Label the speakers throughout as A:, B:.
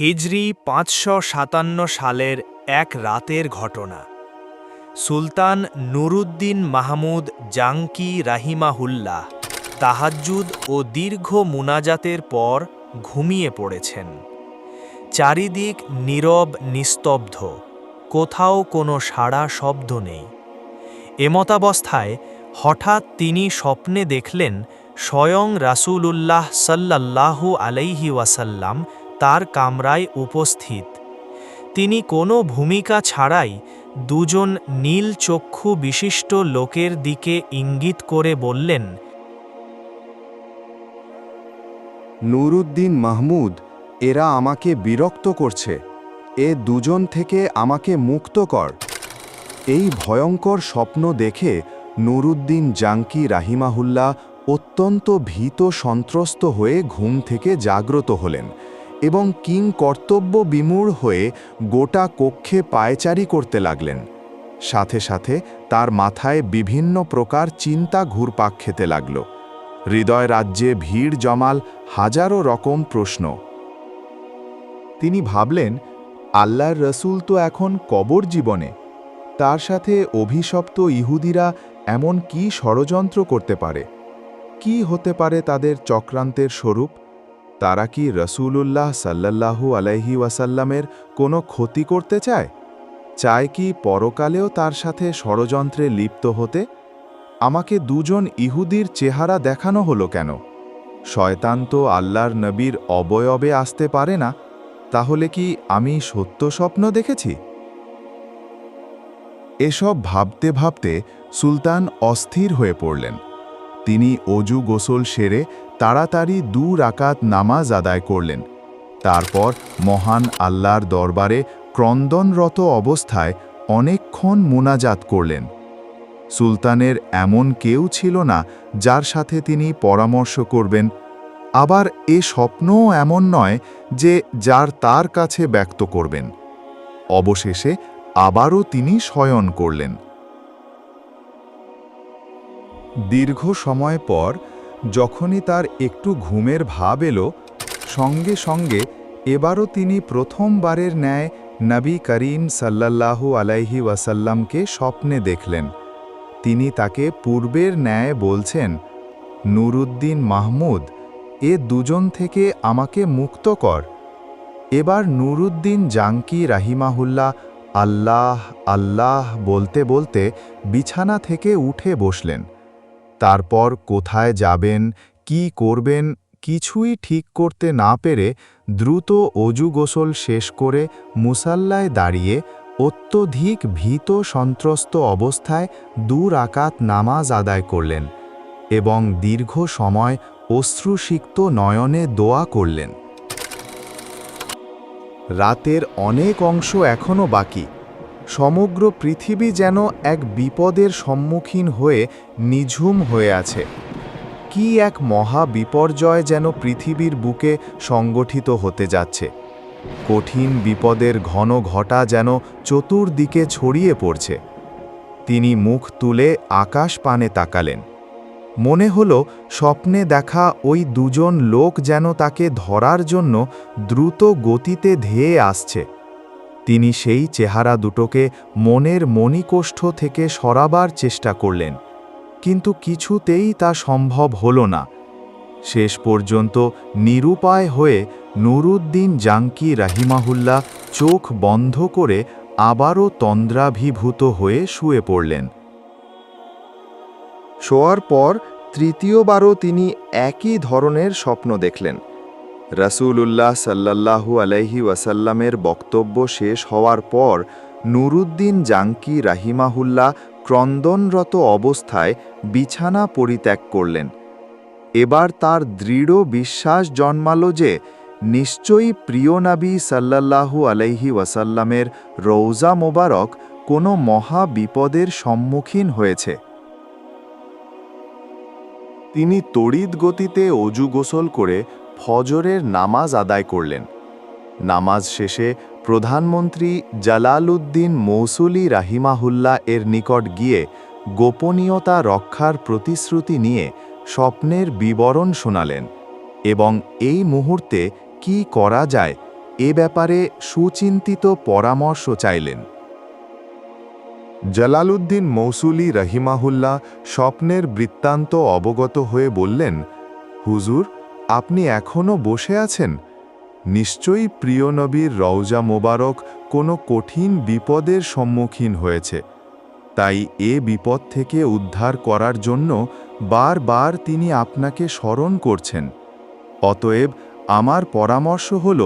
A: হিজরি পাঁচশো সাতান্ন সালের এক রাতের ঘটনা। সুলতান নুরুদ্দিন মাহমুদ জাঙ্কি রাহিমাহুল্লাহ তাহাজ্জুদ ও দীর্ঘ মুনাজাতের পর ঘুমিয়ে পড়েছেন। চারিদিক নীরব, নিস্তব্ধ, কোথাও কোনো সাড়া শব্দ নেই। এমতাবস্থায় হঠাৎ তিনি স্বপ্নে দেখলেন স্বয়ং রাসূলুল্লাহ সাল্লাল্লাহু আলাইহি ওয়াসাল্লাম তার কামরায় উপস্থিত। তিনি কোনো ভূমিকা ছাড়াই দুজন নীল চক্ষু বিশিষ্ট লোকের দিকে ইঙ্গিত করে বললেন,
B: নুরুদ্দিন মাহমুদ, এরা আমাকে বিরক্ত করছে। এ দুজন থেকে আমাকে মুক্ত কর। এই ভয়ঙ্কর স্বপ্ন দেখে নুরুদ্দিন জাঙ্কি রাহিমাহুল্লা অত্যন্ত ভীত সন্ত্রস্ত হয়ে ঘুম থেকে জাগ্রত হলেন। এবং কিং কর্তব্য বিমূঢ় হয়ে গোটা কক্ষে পায়চারি করতে লাগলেন। সাথে সাথে তার মাথায় বিভিন্ন প্রকার চিন্তা ঘুরপাক খেতে লাগল। হৃদয় রাজ্যে ভিড় জমাল হাজারো রকম প্রশ্ন। তিনি ভাবলেন, আল্লাহর রসুল তো এখন কবর জীবনে। তার সাথে অভিশপ্ত ইহুদিরা এমন কি ষড়যন্ত্র করতে পারে? কি হতে পারে তাদের চক্রান্তের স্বরূপ? তারা কি রসুলুল্লাহ সাল্লাল্লাহু আলাইহি ওয়াসাল্লামের কোনো ক্ষতি করতে চায়? চায় কি পরকালেও তার সাথে ষড়যন্ত্রে লিপ্ত হতে? আমাকে দুজন ইহুদির চেহারা দেখানো হলো কেন? শয়তান তো আল্লাহর নবীর অবয়বে আসতে পারে না, তাহলে কি আমি সত্য স্বপ্ন দেখেছি? এসব ভাবতে ভাবতে সুলতান অস্থির হয়ে পড়লেন। তিনি অজু গোসল সেরে তাড়াতাড়ি দু রাকাত নামাজ আদায় করলেন। তারপর মহান আল্লাহর দরবারে ক্রন্দনরত অবস্থায় অনেকক্ষণ মোনাজাত করলেন। সুলতানের এমন কেউ ছিল না যার সাথে তিনি পরামর্শ করবেন। আবার এ স্বপ্নও এমন নয় যে যার তার কাছে ব্যক্ত করবেন। অবশেষে আবারও তিনি শয়ন করলেন। দীর্ঘ সময় পর যখনই তার একটু ঘুমের ভাব এলো, সঙ্গে সঙ্গে এবারও তিনি প্রথমবারের ন্যায় নবী করিম সাল্লাল্লাহু আলাইহি ওয়াসাল্লামকে স্বপ্নে দেখলেন। তিনি তাকে পূর্বের ন্যায় বলছেন, নুরুদ্দিন মাহমুদ, এ দুজন থেকে আমাকে মুক্ত কর। এবার নুরুদ্দিন জাঙ্কি রাহিমাহুল্লাহ, আল্লাহ আল্লাহ, বলতে বলতে বিছানা থেকে উঠে বসলেন। তারপর কোথায় যাবেন, কি করবেন, কিছুই ঠিক করতে না পেরে দ্রুত অজু গোসল শেষ করে মুসাল্লায় দাঁড়িয়ে অত্যধিক ভীত সন্ত্রস্ত অবস্থায় দূর আকাত নামাজ আদায় করলেন এবং দীর্ঘ সময় অশ্রুসিক্ত নয়নে দোয়া করলেন। রাতের অনেক অংশ এখনও বাকি। সমগ্র পৃথিবী যেন এক বিপদের সম্মুখীন হয়ে নিঝুম হয়ে আছে। কি এক মহা বিপর্যয় যেন পৃথিবীর বুকে সংগঠিত হতে যাচ্ছে। কঠিন বিপদের ঘন ঘটা যেন চতুর্দিকে ছড়িয়ে পড়ছে। তিনি মুখ তুলে আকাশ পানে তাকালেন। মনে হল স্বপ্নে দেখা ওই দুজন লোক যেন তাকে ধরার জন্য দ্রুত গতিতে ধেয়ে আসছে। তিনি সেই চেহারা দুটোকে মনের মণিকোষ্ঠ থেকে সরাবার চেষ্টা করলেন। কিন্তু কিছুতেই তা সম্ভব হল না। শেষ পর্যন্ত নিরুপায় হয়ে নুরুদ্দিন জাঙ্কি রাহিমাহুল্লা চোখ বন্ধ করে আবারও তন্দ্রাভিভূত হয়ে শুয়ে পড়লেন। শোয়ার পর তৃতীয়বারও তিনি একই ধরনের স্বপ্ন দেখলেন। রাসূলুল্লাহ সাল্লাল্লাহু আলাইহি ওয়াসাল্লামের বক্তব্য শেষ হওয়ার পর নুরুদ্দিন জাঙ্কি রাহিমাহুল্লাহ ক্রন্দনরত অবস্থায় বিছানা পরিত্যাগ করলেন। এবার তার দৃঢ় বিশ্বাস জন্মাল যে, নিশ্চয়ই প্রিয় নাবী সাল্লাল্লাহু আলাইহি ওয়াসাল্লামের রৌজা মোবারক কোনো মহা বিপদের সম্মুখীন হয়েছে। তিনি তড়িৎ গতিতে অজু গোসল করে ফজরের নামাজ আদায় করলেন। নামাজ শেষে প্রধানমন্ত্রী জালালউদ্দিন মৌসুলি রাহিমাহুল্লাহ এর নিকট গিয়ে গোপনীয়তা রক্ষার প্রতিশ্রুতি নিয়ে স্বপ্নের বিবরণ শোনালেন এবং এই মুহূর্তে কি করা যায় এ ব্যাপারে সুচিন্তিত পরামর্শ চাইলেন। জালালউদ্দিন মৌসুলি রহিমাহুল্লাহ স্বপ্নের বৃত্তান্ত অবগত হয়ে বললেন, হুজুর আপনি এখনও বসে আছেন? নিশ্চয়ই প্রিয় নবীর রওজা মোবারক কোনো কঠিন বিপদের সম্মুখীন হয়েছে। তাই এ বিপদ থেকে উদ্ধার করার জন্য বারবার তিনি আপনাকে স্মরণ করছেন। অতএব আমার পরামর্শ হল,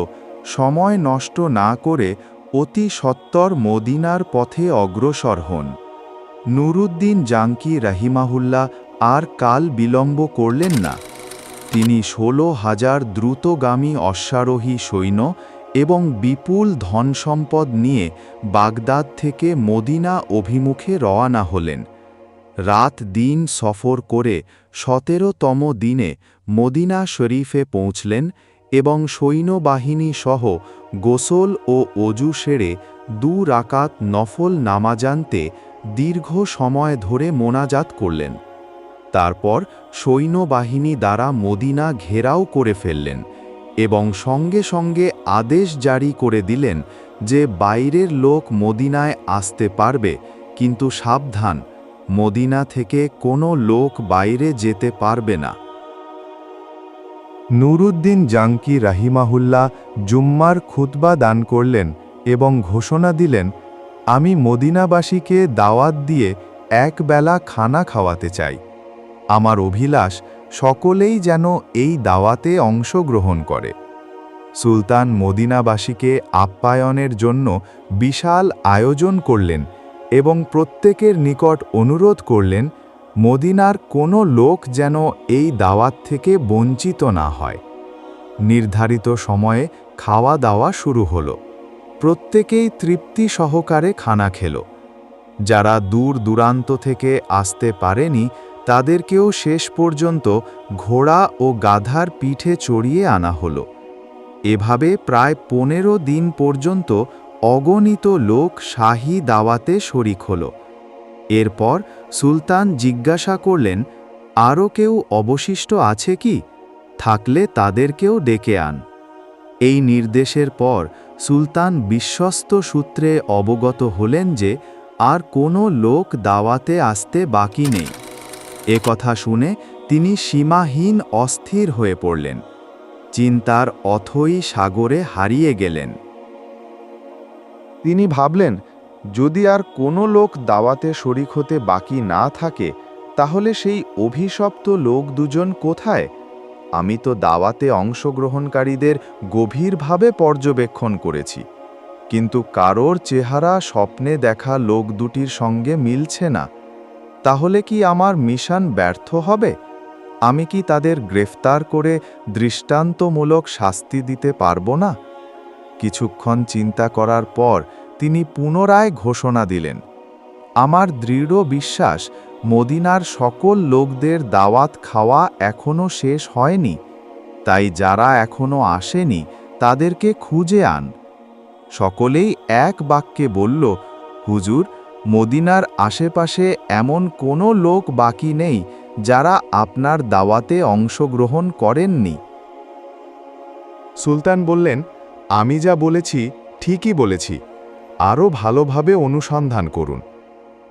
B: সময় নষ্ট না করে অতি সত্বর মদিনার পথে অগ্রসর হন। নুরুদ্দিন জাঙ্কি রাহিমাহুল্লা আর কাল বিলম্ব করলেন না। তিনি ষোলো হাজার দ্রুতগামী অশ্বারোহী সৈন্য এবং বিপুল ধনসম্পদ নিয়ে বাগদাদ থেকে মদিনা অভিমুখে রওয়ানা হলেন। রাত দিন সফর করে সতেরোতম দিনে মদিনা শরীফে পৌঁছলেন এবং সৈন্যবাহিনী সহ গোসল ও অজু সেরে দু রাকাত নফল নামাজানতে দীর্ঘ সময় ধরে মোনাজাত করলেন। তারপর সৈন্যবাহিনী দ্বারা মদিনা ঘেরাও করে ফেললেন এবং সঙ্গে সঙ্গে আদেশ জারি করে দিলেন যে বাইরের লোক মদিনায় আসতে পারবে, কিন্তু সাবধান, মদিনা থেকে কোনো লোক বাইরে যেতে পারবে না। নুরুদ্দিন জাঙ্কি রাহিমাহুল্লা জুম্মার খুতবা দান করলেন এবং ঘোষণা দিলেন, আমি মদিনাবাসীকে দাওয়াত দিয়ে একবেলা খানা খাওয়াতে চাই। আমার অভিলাষ সকলেই যেন এই দাওয়াতে অংশগ্রহণ করে। সুলতান মদিনাবাসীকে আপ্যায়নের জন্য বিশাল আয়োজন করলেন এবং প্রত্যেকের নিকট অনুরোধ করলেন, মদিনার কোনো লোক যেন এই দাওয়াত থেকে বঞ্চিত না হয়। নির্ধারিত সময়ে খাওয়া দাওয়া শুরু হল। প্রত্যেকেই তৃপ্তি সহকারে খানা খেল। যারা দূর দূরান্ত থেকে আসতে পারেনি তাদেরকেও শেষ পর্যন্ত ঘোড়া ও গাধার পিঠে চড়িয়ে আনা হলো। এভাবে প্রায় পনেরো দিন পর্যন্ত অগণিত লোক শাহী দাওয়াতে শরিক হল। এরপর সুলতান জিজ্ঞাসা করলেন আরও কেউ অবশিষ্ট আছে কি? থাকলে তাদেরকেও ডেকে আন। এই নির্দেশের পর সুলতান বিশ্বস্ত সূত্রে অবগত হলেন যে আর কোনো লোক দাওয়াতে আসতে বাকি নেই। এ কথা শুনে তিনি সীমাহীন অস্থির হয়ে পড়লেন। চিন্তার অথই সাগরে হারিয়ে গেলেন। তিনি ভাবলেন, যদি আর কোনো লোক দাওয়াতে শরিক হতে বাকি না থাকে, তাহলে সেই অভিশপ্ত লোক দুজন কোথায়? আমি তো দাওয়াতে অংশগ্রহণকারীদের গভীরভাবে পর্যবেক্ষণ করেছি, কিন্তু কারোর চেহারা স্বপ্নে দেখা লোক দুটির সঙ্গে মিলছে না। তাহলে কি আমার মিশন ব্যর্থ হবে? আমি কি তাদের গ্রেফতার করে দৃষ্টান্তমূলক শাস্তি দিতে পারব না? কিছুক্ষণ চিন্তা করার পর তিনি পুনরায় ঘোষণা দিলেন। আমার দৃঢ় বিশ্বাস, মদিনার সকল লোকদের দাওয়াত খাওয়া এখনও শেষ হয়নি। তাই যারা এখনও আসেনি, তাদেরকে খুঁজে আন। সকলেই এক বাক্যে বলল, হুজুর মদিনার আশেপাশে এমন কোনো লোক বাকি নেই যারা আপনার দাওয়াতে অংশগ্রহণ করেননি। সুলতান বললেন, আমি যা বলেছি, ঠিকই বলেছি। আরও ভালোভাবে অনুসন্ধান করুন।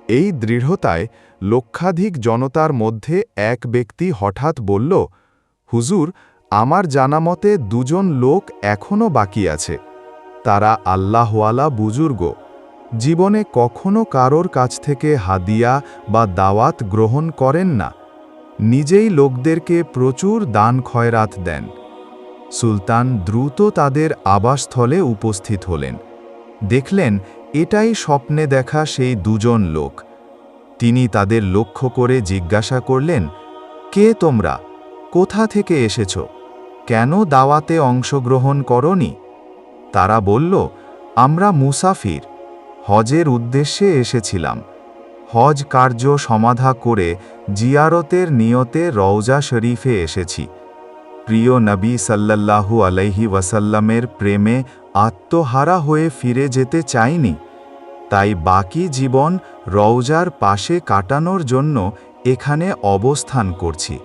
B: এই দৃঢ়তায় লক্ষাধিক জনতার মধ্যে এক ব্যক্তি হঠাৎ বলল, হুজুর, আমার জানামতে দুজন লোক এখনও বাকি আছে। তারা আল্লাহওয়ালা বুজুর্গ। জীবনে কখনো কারোর কাছ থেকে হাদিয়া বা দাওয়াত গ্রহণ করেন না। নিজেই লোকদেরকে প্রচুর দান খয়রাত দেন। সুলতান দ্রুত তাদের আবাসস্থলে উপস্থিত হলেন। দেখলেন, এটাই স্বপ্নে দেখা সেই দুজন লোক। তিনি তাদের লক্ষ্য করে জিজ্ঞাসা করলেন, কে তোমরা? কোথা থেকে এসেছ? কেন দাওয়াতে অংশগ্রহণ করনি? তারা বলল, আমরা মুসাফির। হজের উদ্দেশ্যে এসেছিলাম। হজ কার্য সমাধা করে জিয়ারতের নিয়তে রওজা শরীফে এসেছি। প্রিয় নবী সাল্লাল্লাহু আলাইহি ওয়াসাল্লামের প্রেমে আত্মহারা হয়ে ফিরে যেতে চাইনি। তাই বাকি জীবন রওজার পাশে কাটানোর জন্য এখানে অবস্থান করছি।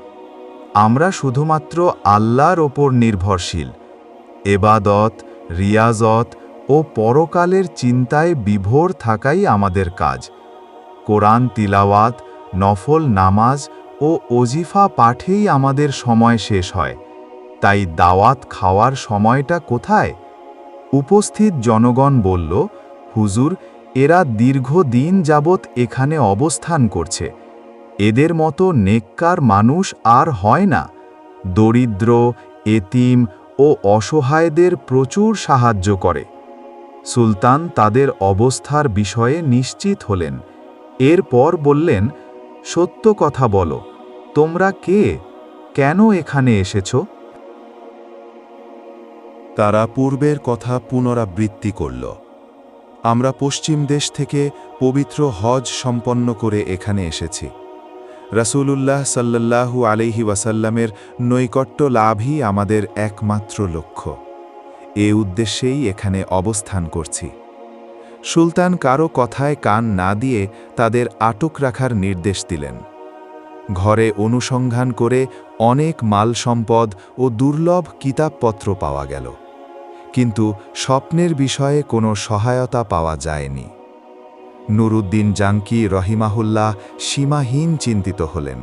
B: আমরা শুধুমাত্র আল্লাহর ওপর নির্ভরশীল। এবাদত,
C: রিয়াজত ও পরকালের চিন্তায় বিভোর থাকাই আমাদের কাজ। কোরআন তিলাওয়াত, নফল নামাজ ও অজিফা পাঠেই আমাদের সময় শেষ হয়। তাই দাওয়াত খাওয়ার সময়টা কোথায়? উপস্থিত জনগণ বলল, হুজুর, এরা দীর্ঘদিন যাবৎ এখানে অবস্থান করছে। এদের মতো নেককার মানুষ আর হয় না। দরিদ্র, এতিম ও অসহায়দের প্রচুর সাহায্য করে। সুলতান তাদের অবস্থার বিষয়ে নিশ্চিত হলেন। এরপর বললেন, সত্য কথা বলো, তোমরা কে? কেন এখানে এসেছ?
B: তারা পূর্বের কথা পুনরাবৃত্তি করল। আমরা পশ্চিম দেশ থেকে পবিত্র হজ সম্পন্ন করে এখানে এসেছি। রাসূলুল্লাহ সাল্লাল্লাহু আলাইহি ওয়াসাল্লামের নৈকট্য লাভই আমাদের একমাত্র লক্ষ্য। এ উদ্দেশ্যেই এখানে অবস্থান করছি। সুলতান কারও কথায় কান না দিয়ে তাদের আটক রাখার নির্দেশ দিলেন। ঘরে অনুসন্ধান করে অনেক মাল সম্পদ ও দুর্লভ কিতাবপত্র পাওয়া গেল। কিন্তু স্বপ্নের বিষয়ে কোনো সহায়তা পাওয়া যায়নি। নুরুদ্দিন জাঙ্কি রহিমাহুল্লাহ সীমাহীন চিন্তিত হলেন।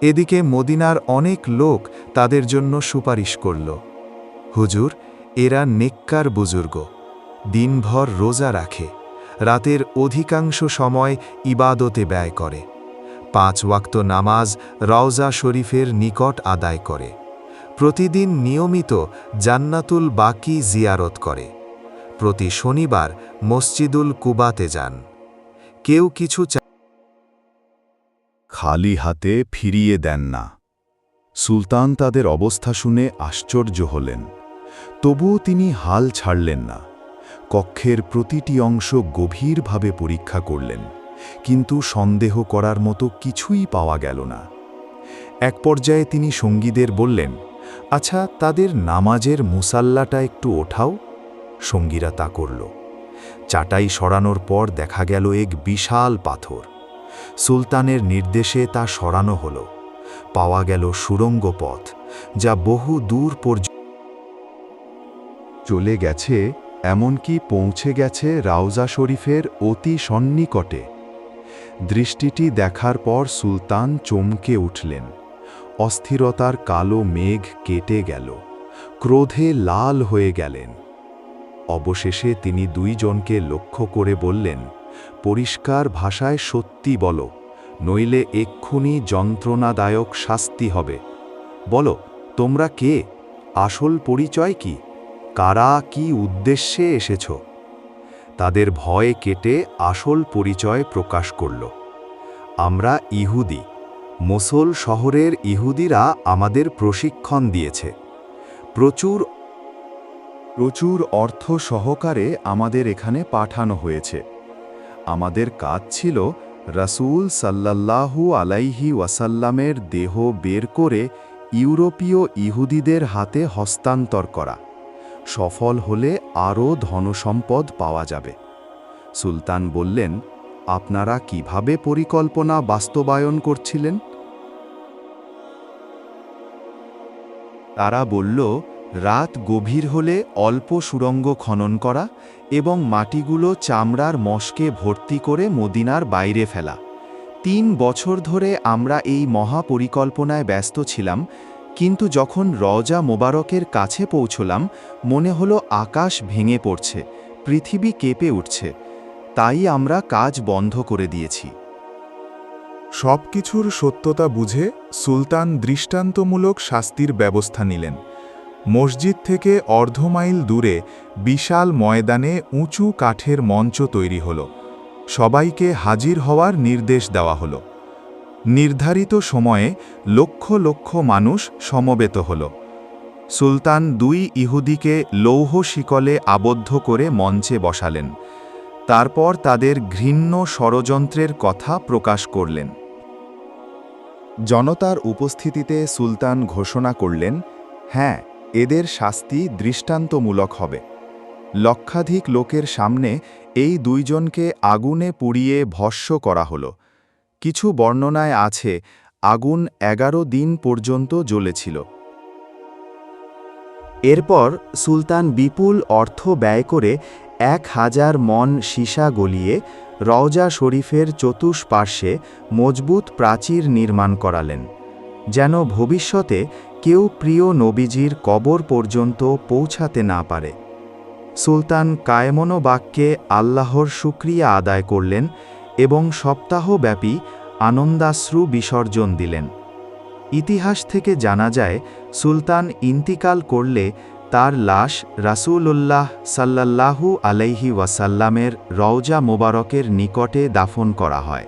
B: এদিকে মদিনার অনেক লোক তাদের জন্য সুপারিশ করল। হুজুর এরা নেককার বুজুর্গ, দিনভর রোজা রাখে, রাতের অধিকাংশ সময় ইবাদতে ব্যয় করে, পাঁচ ওয়াক্ত নামাজ রওজা শরীফের নিকট আদায় করে, প্রতিদিন নিয়মিত জান্নাতুল বাকি জিয়ারত করে, প্রতি শনিবার মসজিদুল কুবাতে যান। কেউ কিছু খালি হাতে ফিরিয়ে দেন না। সুলতান তাদের অবস্থা শুনে আশ্চর্য হলেন। তবুও তিনি হাল ছাড়লেন না। কক্ষের প্রতিটি অংশ গভীরভাবে পরীক্ষা করলেন, কিন্তু সন্দেহ করার মতো কিছুই পাওয়া গেল না। এক পর্যায়ে তিনি সঙ্গীদের বললেন আচ্ছা তাদের নামাজের মুসাল্লাটা একটু ওঠাও। সঙ্গীরা তা করল। চাটাই সরানোর পর দেখা গেল এক বিশাল পাথর। সুলতানের নির্দেশে তা সরানো হল। পাওয়া গেল সুরঙ্গ পথ যা বহু দূর পর্যন্ত চলে গেছে, এমনকি পৌঁছে গেছে রাউজা শরীফের অতি সন্নিকটে। দৃষ্টিটি দেখার পর সুলতান চমকে উঠলেন। অস্থিরতার কালো মেঘ কেটে গেল। ক্রোধে লাল হয়ে গেলেন। অবশেষে তিনি দুইজনকে লক্ষ্য করে বললেন, পরিষ্কার ভাষায় সত্যি বলো, নইলে এক্ষুনি যন্ত্রণাদায়ক শাস্তি হবে। বলো, তোমরা কে? আসল পরিচয় কি? কারা কি উদ্দেশ্যে এসেছ? তাদের ভয় কেটে আসল পরিচয় প্রকাশ করল। আমরা ইহুদি। মোসল শহরের ইহুদিরা আমাদের প্রশিক্ষণ দিয়েছে। প্রচুর প্রচুর অর্থ সহকারে আমাদের এখানে পাঠানো হয়েছে। আমাদের কাজ ছিল রাসূল সাল্লাল্লাহু আলাইহি ওয়াসাল্লামের দেহ বের করে ইউরোপীয় ইহুদিদের হাতে হস্তান্তর করা। সফল হলে আরও ধনসম্পদ পাওয়া যাবে। সুলতান বললেন, আপনারা কীভাবে পরিকল্পনা বাস্তবায়ন করছিলেন? তারা বলল, রাত গভীর হলে অল্প সুরঙ্গ খনন করা এবং মাটিগুলো চামড়ার মশকে ভর্তি করে মদিনার বাইরে ফেলা। তিন বছর ধরে আমরা এই মহাপরিকল্পনায় ব্যস্ত ছিলাম কিন্তু যখন রজা মোবারকের কাছে পৌঁছলাম, মনে হলো আকাশ ভেঙে পড়ছে, পৃথিবী কেঁপে উঠছে। তাই আমরা কাজ বন্ধ করে দিয়েছি।
D: সব কিছুর সত্যতা বুঝে সুলতান দৃষ্টান্তমূলক শাস্তির ব্যবস্থা নিলেন। মসজিদ থেকে অর্ধ মাইল দূরে বিশাল ময়দানে উঁচু কাঠের মঞ্চ তৈরি হল। সবাইকে হাজির হওয়ার নির্দেশ দেওয়া হল। নির্ধারিত সময়ে লক্ষ লক্ষ মানুষ সমবেত হল। সুলতান দুই ইহুদিকে লৌহ শিকলে আবদ্ধ করে মঞ্চে বসালেন। তারপর তাদের ঘৃণ্য ষড়যন্ত্রের কথা প্রকাশ করলেন।
B: জনতার উপস্থিতিতে সুলতান ঘোষণা করলেন হ্যাঁ এদের শাস্তি দৃষ্টান্তমূলক হবে। লক্ষাধিক লোকের সামনে এই দুইজনকে আগুনে পুড়িয়ে ভস্য করা হল। কিছু বর্ণনায় আছে, আগুন এগারো দিন পর্যন্ত জ্বলেছিল। এরপর সুলতান বিপুল অর্থ ব্যয় করে এক হাজার মন সীসা গলিয়ে রওজা শরীফের চতুষ্পার্শ্বে মজবুত প্রাচীর নির্মাণ করালেন, যেন ভবিষ্যতে কেউ প্রিয় নবীজির কবর পর্যন্ত পৌঁছাতে না পারে। সুলতান কায়মনো বাক্যে আল্লাহর শুক্রিয়া আদায় করলেন এবং সপ্তাহব্যাপী আনন্দাশ্রু বিসর্জন দিলেন। ইতিহাস থেকে জানা যায়, সুলতান ইন্তিকাল করলে তার লাশ রাসূলুল্লাহ সাল্লাল্লাহু আলাইহি ওয়াসাল্লামের রওজা মোবারকের নিকটে দাফন করা হয়।